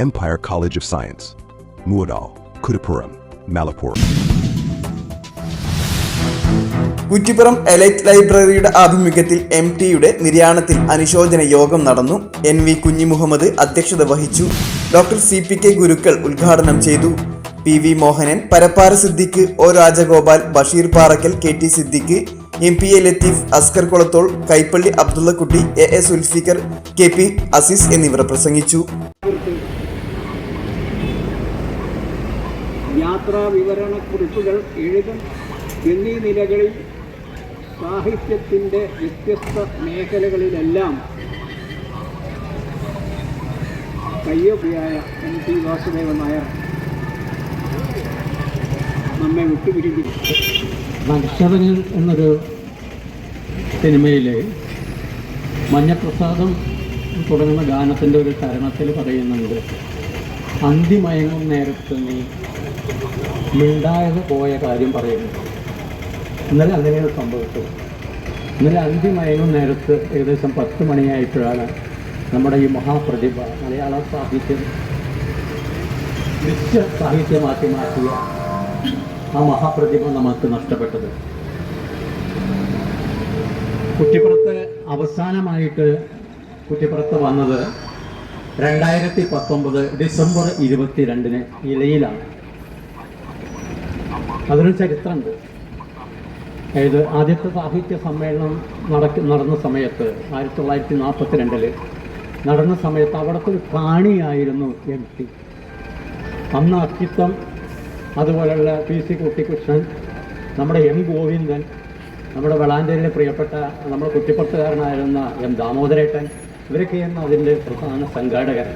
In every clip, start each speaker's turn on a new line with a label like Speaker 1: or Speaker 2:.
Speaker 1: Empire College of Science. Muadal, Kudapuram, Malapur.
Speaker 2: Kuttippuram elite ലൈബ്രറിയുടെ ആഭിമുഖ്യത്തിൽ M ടിയുടെ നിര്യാണത്തിൽ അനുശോചന യോഗം നടന്നു എൻ വി കുഞ്ഞി മുഹമ്മദ് അധ്യക്ഷത വഹിച്ചു doctor C P K Gurukkal ഉദ്ഘാടനം ചെയ്തു P V Mohanan Parappara Siddique O Rajagopal Basheer Parakkal K T Siddique M P A Latheef Askar Kulathol Kaippally Abdullakutty A A Zulfikar K P Azeez എന്നിവർ പ്രസംഗിച്ചു
Speaker 3: യാത്രാ വിവരണക്കുറിപ്പുകൾ എഴുതും എന്നീ നിലകളിൽ സാഹിത്യത്തിന്റെ വ്യത്യസ്ത മേഖലകളിലെല്ലാം കയ്യൊപ്പിയായ എൻ ടി വാസുദേവൻ നായർ നമ്മെ വിട്ടുപിരിഞ്ഞിരിക്കും
Speaker 4: നക്ഷതങ്ങൾ എന്നൊരു സിനിമയിലെ മഞ്ഞപ്രസാദം തുടങ്ങുന്ന ഗാനത്തിന്റെ ഒരു തരണത്തിൽ പറയുന്നുണ്ട്. അന്തിമയങ്ങും നേരത്ത് നീ മിണ്ടായത് പോയ കാര്യം പറയുന്നു. ഇന്നലെ അങ്ങനെയാണ് സംഭവിച്ചത്. ഇന്നലെ അന്തിമയങ്ങും നേരത്ത് ഏകദേശം പത്ത് മണിയായപ്പോഴാണ് നമ്മുടെ ഈ മഹാപ്രതിഭ മലയാള സാഹിത്യം മിക്ക സാഹിത്യമാക്കി മാറ്റിയ ആ മഹാപ്രതിഭ നമുക്ക് നഷ്ടപ്പെട്ടത്. കുറ്റിപ്പുറത്ത് അവസാനമായിട്ട് കുറ്റിപ്പുറത്ത് വന്നത് രണ്ടായിരത്തി പത്തൊമ്പത് ഡിസംബർ ഇരുപത്തിരണ്ടിന് ഇലയിലാണ്. അതൊരു ചരിത്രമുണ്ട്. അതായത് ആദ്യത്തെ സാഹിത്യ സമ്മേളനം നടക്ക നടന്ന സമയത്ത് ആയിരത്തി തൊള്ളായിരത്തി നാൽപ്പത്തി രണ്ടിൽ നടന്ന സമയത്ത് അവിടുത്തെ ഒരു കാണിയായിരുന്നു എം ടി. അന്ന് അക്കിത്തം അതുപോലെയുള്ള പി സി കുട്ടിക്കൃഷ്ണൻ നമ്മുടെ എം ഗോവിന്ദൻ നമ്മുടെ വളാഞ്ചേരിയിലെ പ്രിയപ്പെട്ട നമ്മുടെ കുറ്റിപ്പുറത്തുകാരനായിരുന്ന എം ദാമോദരേട്ടൻ ഇവരൊക്കെയായിരുന്നു അതിന്റെ പ്രധാന സംഘാടകർ?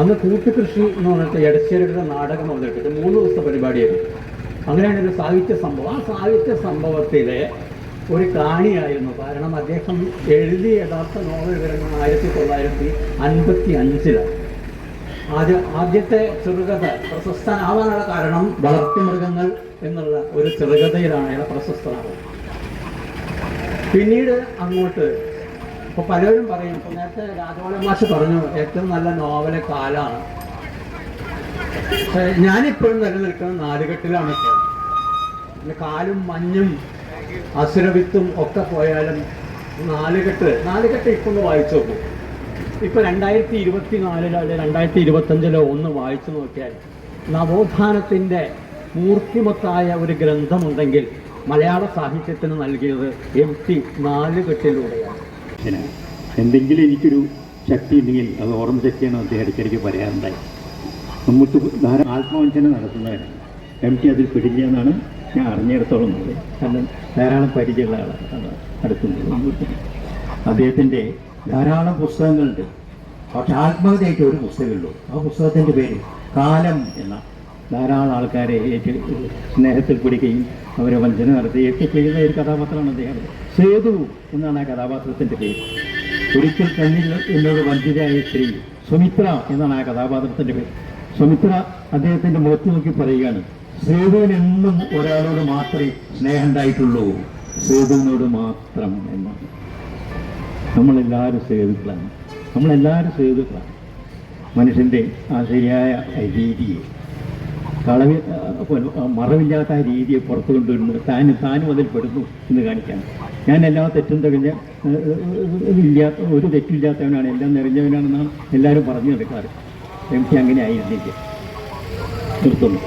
Speaker 4: അന്ന് കൂട്ടുകൃഷി എന്ന് പറഞ്ഞിട്ട് എടശ്ശേരിയുടെ നാടകം അവതരിപ്പിച്ചു മൂന്ന് ദിവസത്തെ പരിപാടിയായിരുന്നു. അങ്ങനെയാണ് ഒരു സാഹിത്യ സംഭവം. ആ സാഹിത്യ സംഭവത്തിലെ ഒരു കാണിയായിരുന്നു. കാരണം അദ്ദേഹം എഴുതിയ യഥാർത്ഥ നോവൽ വരുന്നത് ആയിരത്തി തൊള്ളായിരത്തി അൻപത്തി അഞ്ചിലാണ് ആദ്യ ആദ്യത്തെ ചെറുകഥ പ്രശസ്തനാവാനുള്ള കാരണം വളർത്തുമൃഗങ്ങൾ എന്നുള്ള ഒരു ചെറുകഥയിലാണ് അയാൾ പ്രശസ്തനാവുന്നത് പിന്നീട് അങ്ങോട്ട് ഇപ്പൊ പലരും പറയും ഇപ്പൊ നേരത്തെ രാജവാള മാഷ് പറഞ്ഞു ഏറ്റവും നല്ല നോവൽ കാലാണ്. ഞാനിപ്പോഴും നിലനിൽക്കുന്ന നാലുകെട്ടിലാണ് ഇപ്പോൾ. കാലും മഞ്ഞും അസുരവിത്തും ഒക്കെ പോയാലും നാലുകെട്ട് നാലുകെട്ട് ഇപ്പൊ ഒന്ന് വായിച്ചു നോക്കൂ. ഇപ്പൊ രണ്ടായിരത്തി ഇരുപത്തി നാലിലോ അല്ലെ രണ്ടായിരത്തി ഇരുപത്തഞ്ചിലോ ഒന്ന് വായിച്ചു നോക്കിയാൽ നവോത്ഥാനത്തിന്റെ മൂർത്തിമത്തായ ഒരു ഗ്രന്ഥമുണ്ടെങ്കിൽ മലയാള സാഹിത്യത്തിന് നൽകിയത് എം ടി നാലുകെട്ടിലൂടെയാണ്.
Speaker 5: പിന്നെ എന്തെങ്കിലും എനിക്കൊരു ശക്തി ഉണ്ടെങ്കിൽ അത് ഓർമ്മ ശക്തിയാണ് അദ്ദേഹം ഇടയ്ക്കിടയ്ക്ക് പറയാറുണ്ടായി. നമുക്ക് ധാരാളം ആത്മവഞ്ചന നടത്തുന്നവരാണ്. എം ടി അതിൽ പിടിഞ്ഞെന്നാണ് ഞാൻ അറിഞ്ഞിടത്തോളം ഉള്ളത് കാരണം ധാരാളം പരിചയമുള്ള ആളാണ് അടുത്തുണ്ട് അദ്ദേഹത്തിന്റെ ധാരാളം പുസ്തകങ്ങളുണ്ട്. പക്ഷെ ആത്മകഥയായിട്ട് ഒരു പുസ്തകമുള്ളൂ ആ പുസ്തകത്തിന്റെ പേര് കാലം എന്ന ധാരാളം ആൾക്കാരെ ഏറ്റ് സ്നേഹത്തിൽ പിടിക്കുകയും അവരെ വഞ്ചന നടത്തുകയൊക്കെ ചെയ്യുന്ന ഒരു കഥാപാത്രമാണ് അദ്ദേഹം. സേതു എന്നാണ് ആ കഥാപാത്രത്തിന്റെ പേര്. ഒരിക്കൽ തന്നിൽ എന്നൊരു വഞ്ചിതയായ സ്ത്രീ സുമിത്ര എന്നാണ് ആ കഥാപാത്രത്തിന്റെ പേര്. സുമിത്ര അദ്ദേഹത്തിന്റെ മുഖത്ത് നോക്കി പറയുകയാണ് സേതുവിനെന്നും ഒരാളോട് മാത്രമേ സ്നേഹം ഉണ്ടായിട്ടുള്ളൂ സേതുവിനോട് മാത്രം എന്നാണ്. നമ്മളെല്ലാവരും സേതുക്കളാണ്. നമ്മളെല്ലാവരും സേതുക്കളാണ്. മനുഷ്യന്റെ ആ ശരിയായ രീതിയെ കളവി മറവില്ലാത്ത രീതിയെ പുറത്തു കൊണ്ടുവരുന്നു. താനും താനും അതിൽ പെടുന്നു എന്ന് കാണിക്കാൻ ഞാൻ എല്ലാ തെറ്റും തെളിഞ്ഞ ഇല്ലാത്ത ഒരു തെറ്റില്ലാത്തവനാണ്. എല്ലാം നിറഞ്ഞവനാണെന്നാണ് എല്ലാവരും പറഞ്ഞു നടക്കാറ് സി അങ്ങനെ ആയിരുന്നില്ല. നിർത്തുന്നു.